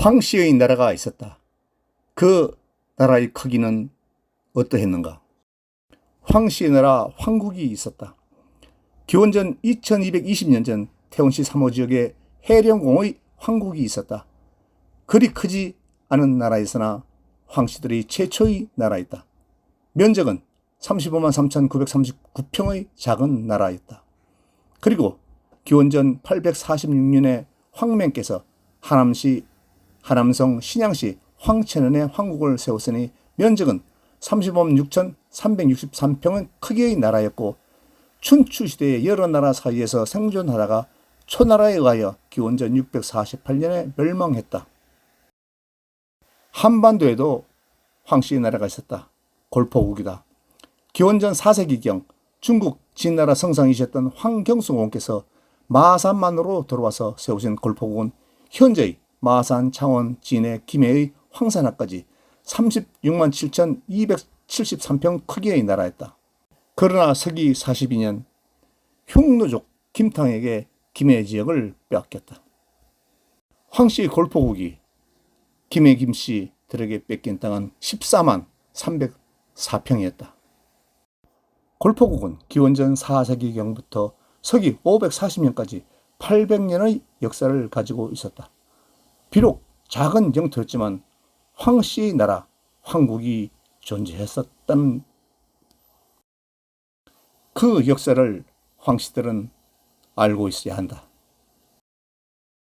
황씨의 나라가 있었다. 그 나라의 크기는 어떠했는가? 황씨의 나라 황국이 있었다. 기원전 2220년 전 태원시 3호 지역에 해령공의 황국이 있었다. 그리 크지 않은 나라였으나 황씨들이 최초의 나라였다. 면적은 35만 3,939평의 작은 나라였다. 그리고 기원전 846년에 황맹께서 하남시, 하남성, 신양시, 황천연에 황국을 세웠으니 면적은 35만 6,363평의 크기의 나라였고 춘추 시대의 여러 나라 사이에서 생존하다가 초나라에 의하여 기원전 648년에 멸망했다. 한반도에도 황씨의 나라가 있었다. 골포국이다. 기원전 4세기경 중국 진나라 성상이셨던 황경수 왕께서 마산만으로 들어와서 세우신 골포국은 현재의 마산, 창원, 진해, 김해의 황산하까지 36만 7,273평 크기의 나라였다. 그러나 서기 42년 흉노족 김탕에게 김해 지역을 빼앗겼다. 황씨 골포국이 김해 김씨들에게 뺏긴 땅은 14만 304평이었다. 골포국은 기원전 4세기경부터 서기 540년까지 800년의 역사를 가지고 있었다. 비록 작은 영토였지만 황씨의 나라 황국이 존재했었다는 그 역사를 황씨들은 알고 있어야 한다.